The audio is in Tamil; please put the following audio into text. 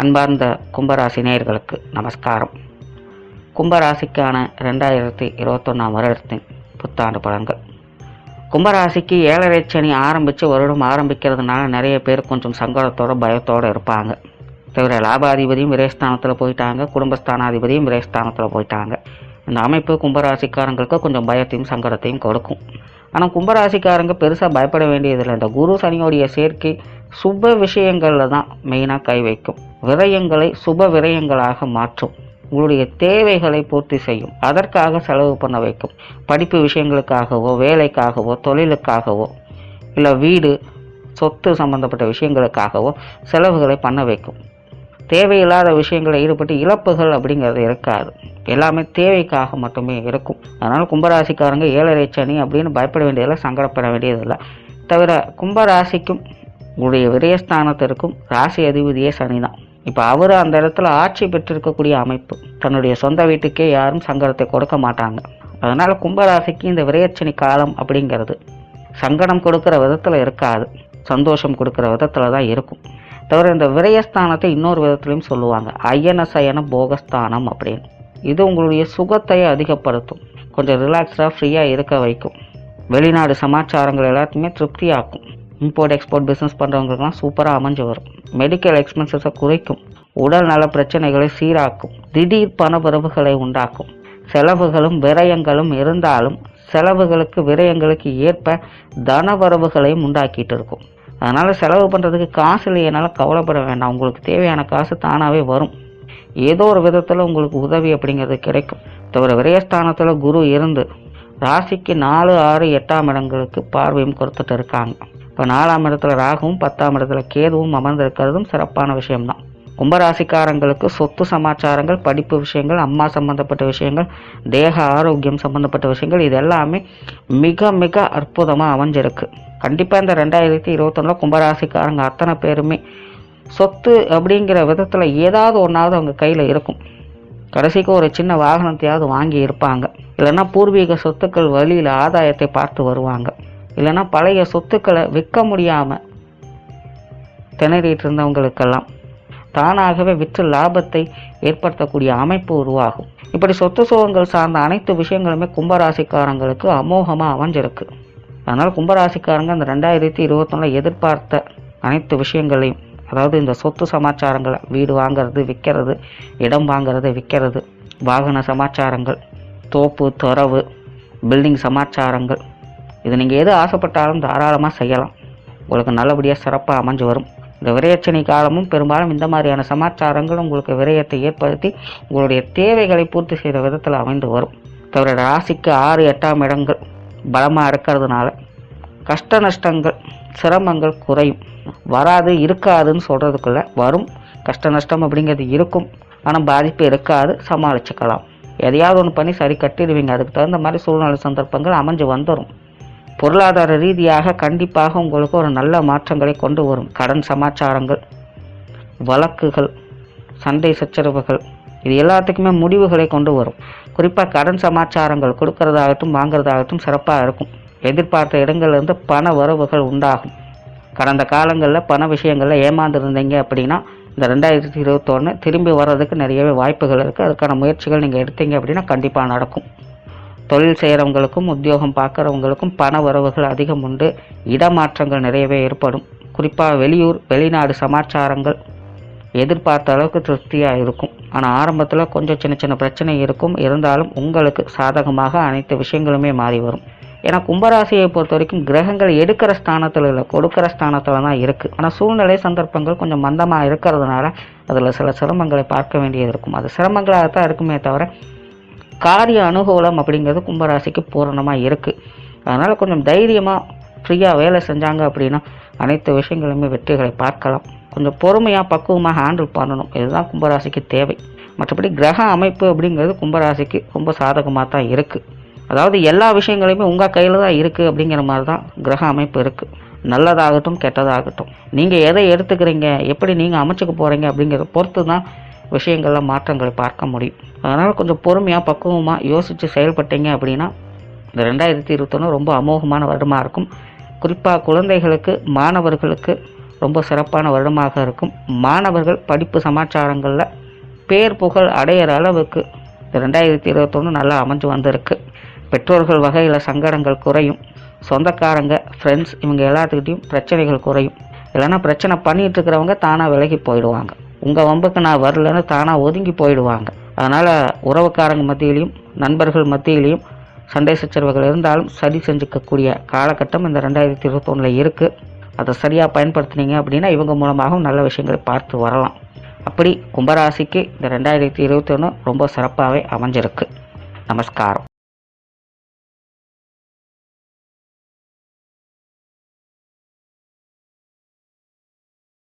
அன்பார்ந்த கும்பராசி நேயர்களுக்கு நமஸ்காரம். கும்பராசிக்கான ரெண்டாயிரத்தி இருபத்தொன்னாம் வருடத்தின் புத்தாண்டு பலன்கள். கும்பராசிக்கு ஏழரை சனி ஆரம்பித்து வருடம் ஆரம்பிக்கிறதுனால நிறைய பேர் கொஞ்சம் சங்கடத்தோட பயத்தோடு இருப்பாங்க. தவிர லாபாதிபதியும் விரயஸ்தானத்தில் போயிட்டாங்க. குடும்பஸ்தானாதிபதியும் விரயஸ்தானத்தில் போயிட்டாங்க. இந்த அமைப்பு கும்பராசிக்காரங்களுக்கு கொஞ்சம் பயத்தையும் சங்கடத்தையும் கொடுக்கும். ஆனால் கும்பராசிக்காரங்க பெருசாக பயப்பட வேண்டியதில்லை. இந்த குரு சனியோடைய சேர்க்கை சுப விஷயங்களில் தான் மெயினாக கை வைக்கும். விரயங்களை சுப விரயங்களாக மாற்றும். உங்களுடைய தேவைகளை பூர்த்தி செய்யும். அதற்காக செலவு பண்ண வைக்கும். படிப்பு விஷயங்களுக்காகவோ வேலைக்காகவோ தொழிலுக்காகவோ இல்லை வீடு சொத்து சம்பந்தப்பட்ட விஷயங்களுக்காகவோ செலவுகளை பண்ண வைக்கும். தேவையில்லாத விஷயங்களில் ஈடுபட்டு இழப்புகள் அப்படிங்கிறது இருக்காது. எல்லாமே தேவைக்காக மட்டுமே இருக்கும். அதனால் கும்பராசிக்காரங்க ஏழரை சனி அப்படின்னு பயப்பட வேண்டியதில்லை சங்கடப்பட வேண்டியதில்லை. தவிர கும்பராசிக்கும் உங்களுடைய விரயஸ்தானத்திற்கும் ராசி அதிபதியே சனி தான் இப்போ அவர் அந்த இடத்துல ஆட்சி பெற்றிருக்கக்கூடிய அமைப்பு. தன்னுடைய சொந்த வீட்டுக்கே யாரும் சங்கடத்தை கொடுக்க மாட்டாங்க. அதனால் கும்பராசிக்கு இந்த விரயச்சனி காலம் அப்படிங்கிறது சங்கடம் கொடுக்குற விதத்தில் இருக்காது. சந்தோஷம் கொடுக்குற விதத்தில் தான் இருக்கும். தவிர இந்த விரயஸ்தானத்தை இன்னொரு விதத்துலையும் சொல்லுவாங்க. அயன சயன போகஸ்தானம் அப்படின்னு. இது உங்களுடைய சுகத்தை அதிகப்படுத்தும். கொஞ்சம் ரிலாக்ஸாக ஃப்ரீயாக இருக்க வைக்கும். வெளிநாடு சமாச்சாரங்கள் எல்லாத்தையுமே திருப்தியாக்கும். இம்போர்ட் எக்ஸ்போர்ட் பிஸ்னஸ் பண்ணுறவங்களுக்குலாம் சூப்பராக அமைஞ்சு வரும். மெடிக்கல் எக்ஸ்பென்சஸை குறைக்கும். உடல் நல பிரச்சனைகளை சீராக்கும். திடீர் பணவரவுகளை உண்டாக்கும். செலவுகளும் விரயங்களும் இருந்தாலும் செலவுகளுக்கு விரயங்களுக்கு ஏற்ப தனவரவுகளையும் உண்டாக்கிட்டு இருக்கும். அதனால் செலவு பண்ணுறதுக்கு காசு இல்லையனால கவலைப்பட வேண்டாம். உங்களுக்கு தேவையான காசு தானாகவே வரும். ஏதோ ஒரு விதத்தில் உங்களுக்கு உதவி அப்படிங்கிறது கிடைக்கும். தவிர விரயஸ்தானத்தில் குரு இருந்து ராசிக்கு நாலு ஆறு எட்டாம் இடங்களுக்கு பார்வையும் கொடுத்துட்டு இருக்காங்க. இப்போ நாலாம் இடத்துல ராகுவும் பத்தாம் இடத்துல கேதுவும் அமர்ந்திருக்கிறதும் சிறப்பான விஷயம்தான். கும்பராசிக்காரங்களுக்கு சொத்து சமாச்சாரங்கள் படிப்பு விஷயங்கள் அம்மா சம்பந்தப்பட்ட விஷயங்கள் தேக ஆரோக்கியம் சம்பந்தப்பட்ட விஷயங்கள் இது எல்லாமே மிக மிக அற்புதமாக அமைஞ்சிருக்கு. கண்டிப்பாக இந்த ரெண்டாயிரத்தி இருபத்தொன்னில் கும்பராசிக்காரங்க அத்தனை பேருமே சொத்து அப்படிங்கிற விதத்தில் ஏதாவது ஒன்றாவது அவங்க கையில் இருக்கும். கடைசிக்கு ஒரு சின்ன வாகனத்தையாவது வாங்கி இருப்பாங்க. இல்லைன்னா பூர்வீக சொத்துக்கள் வழியில் ஆதாயத்தை பார்த்து வருவாங்க. இல்லைன்னா பழைய சொத்துக்களை விற்க முடியாமல் திணறிட்டு இருந்தவங்களுக்கெல்லாம் தானாகவே விற்று லாபத்தை ஏற்படுத்தக்கூடிய அமைப்பு உருவாகும். இப்படி சொத்து சுகங்கள் சார்ந்த அனைத்து விஷயங்களுமே கும்பராசிக்காரங்களுக்கு அமோகமாக அமைஞ்சிருக்கு. அதனால் கும்பராசிக்காரங்க இந்த ரெண்டாயிரத்தி இருபத்தொன்னில் எதிர்பார்த்த அனைத்து விஷயங்களையும் அதாவது இந்த சொத்து சமாச்சாரங்களை வீடு வாங்கிறது விற்கிறது இடம் வாங்கிறது விற்கிறது வாகன சமாச்சாரங்கள் தோப்பு துறவு பில்டிங் சமாச்சாரங்கள் இது நீங்கள் எது ஆசைப்பட்டாலும் தாராளமாக செய்யலாம். உங்களுக்கு நல்லபடியாக சிறப்பாக அமைஞ்சு வரும். இந்த விரையச்சனை காலமும் பெரும்பாலும் இந்த மாதிரியான சமாச்சாரங்கள் உங்களுக்கு விரயத்தை ஏற்படுத்தி உங்களுடைய தேவைகளை பூர்த்தி செய்த விதத்தில் அமைந்து வரும். தவிர ராசிக்கு ஆறு எட்டாம் இடங்கள் பலமாக இருக்கிறதுனால கஷ்ட நஷ்டங்கள் சிரமங்கள் குறையும். வராது இருக்காதுன்னு சொல்கிறதுக்குள்ள வரும். கஷ்ட நஷ்டம் அப்படிங்கிறது இருக்கும். ஆனால் பாதிப்பு இருக்காது. சமாளிச்சுக்கலாம். எதையாவது ஒன்று பண்ணி சரி கட்டிடுவீங்க. அதுக்கு தகுந்த மாதிரி சூழ்நிலை சந்தர்ப்பங்கள் அமைஞ்சு வந்துடும் பொருளாதார ரீதியாக கண்டிப்பாக உங்களுக்கு ஒரு நல்ல மாற்றங்களை கொண்டு வரும். கடன் சமாச்சாரங்கள் வழக்குகள் சண்டை சச்சரவுகள் இது எல்லாத்துக்குமே முடிவுகளை கொண்டு வரும். குறிப்பாக கடன் சமாச்சாரங்கள் கொடுக்கறதாகட்டும் வாங்குறதாகட்டும் சிறப்பாக இருக்கும். எதிர்பார்த்த இடங்கள்லேருந்து பண வரவுகள் உண்டாகும். கடந்த காலங்களில் பண விஷயங்களில் ஏமாந்துருந்தீங்க அப்படின்னா இந்த ரெண்டாயிரத்தி இருபத்தொன்று திரும்பி வர்றதுக்கு நிறையவே வாய்ப்புகள் இருக்குது அதுக்கான முயற்சிகள் நீங்கள் எடுத்தீங்க அப்படின்னா கண்டிப்பாக நடக்கும். தொழில் செய்கிறவங்களுக்கும் உத்தியோகம் பார்க்குறவங்களுக்கும் பண வரவுகள் அதிகம் உண்டு. இடமாற்றங்கள் நிறையவே ஏற்படும். குறிப்பாக வெளியூர் வெளிநாடு சமாச்சாரங்கள் எதிர்பார்த்த அளவுக்கு திருப்தியாக இருக்கும். ஆனால் ஆரம்பத்தில் கொஞ்சம் சின்ன சின்ன பிரச்சனை இருக்கும். இருந்தாலும் உங்களுக்கு சாதகமாக அனைத்து விஷயங்களுமே மாறி வரும். ஏன்னா கும்பராசியை பொறுத்த வரைக்கும் கிரகங்கள் எடுக்கிற ஸ்தானத்தில் இல்லை கொடுக்கிற ஸ்தானத்தில் தான் இருக்குது ஆனால் சூழ்நிலை சந்தர்ப்பங்கள் கொஞ்சம் மந்தமாக இருக்கிறதுனால அதில் சில சிரமங்களை பார்க்க வேண்டியது இருக்கும். அது சிரமங்களாக தான் இருக்குமே தவிர காரிய அனுகூலம் அப்படிங்கிறது கும்பராசிக்கு பூரணமாக இருக்குது அதனால் கொஞ்சம் தைரியமாக ஃப்ரீயாக வேலை செஞ்சாங்க அப்படின்னா அனைத்து விஷயங்களுமே வெற்றிகளை பார்க்கலாம். கொஞ்சம் பொறுமையாக பக்குவமாக ஹேண்டில் பண்ணணும். இதுதான் கும்பராசிக்கு தேவை. மற்றபடி கிரக அமைப்பு அப்படிங்கிறது கும்பராசிக்கு ரொம்ப சாதகமாக தான் இருக்குது அதாவது எல்லா விஷயங்களையுமே உங்கள் கையில் தான் இருக்குது அப்படிங்கிற மாதிரி தான் கிரக அமைப்பு இருக்குது நல்லதாகட்டும் கெட்டதாகட்டும். நீங்கள் எதை எடுத்துக்கிறீங்க எப்படி நீங்கள் அமைச்சுக்க போகிறீங்க அப்படிங்கிறத பொறுத்து தான் விஷயங்களில் மாற்றங்களை பார்க்க முடியும். அதனால் கொஞ்சம் பொறுமையாக பக்குவமாக யோசித்து செயல்பட்டீங்க அப்படின்னா இந்த ரெண்டாயிரத்தி இருபத்தொன்று ரொம்ப அமோகமான வருடமாக இருக்கும். குறிப்பாக குழந்தைகளுக்கு மாணவர்களுக்கு ரொம்ப சிறப்பான வருடமாக இருக்கும். மாணவர்கள் படிப்பு சமாச்சாரங்களில் பேர் புகழ் அடையிற அளவுக்கு இந்த ரெண்டாயிரத்தி இருபத்தொன்று நல்லா அமைஞ்சு வந்திருக்கு. பெற்றோர்கள் வகையில் சங்கடங்கள் குறையும். சொந்தக்காரங்க ஃப்ரெண்ட்ஸ் இவங்க எல்லாத்துக்கிட்டையும் பிரச்சனைகள் குறையும். இல்லைன்னா பிரச்சனை பண்ணிகிட்டு இருக்கிறவங்க தானாக விலகி போயிடுவாங்க. உங்கள் வம்புக்கு நான் வரலன்னு தானாக ஒதுங்கி போயிடுவாங்க. அதனால் உறவுக்காரங்க மத்தியிலையும் நண்பர்கள் மத்தியிலையும் சண்டை சச்சரவுகள் இருந்தாலும் சரி செஞ்சுக்கக்கூடிய காலகட்டம் இந்த ரெண்டாயிரத்தி இருபத்தொன்னில் இருக்குது அதை சரியாக பயன்படுத்துனீங்க அப்படின்னா இவங்க மூலமாகவும் நல்ல விஷயங்களை பார்த்து வரலாம். அப்படி கும்பராசிக்கு இந்த ரெண்டாயிரத்தி இருபத்தொன்று ரொம்ப சிறப்பாகவே அமைஞ்சிருக்கு. நமஸ்காரம்.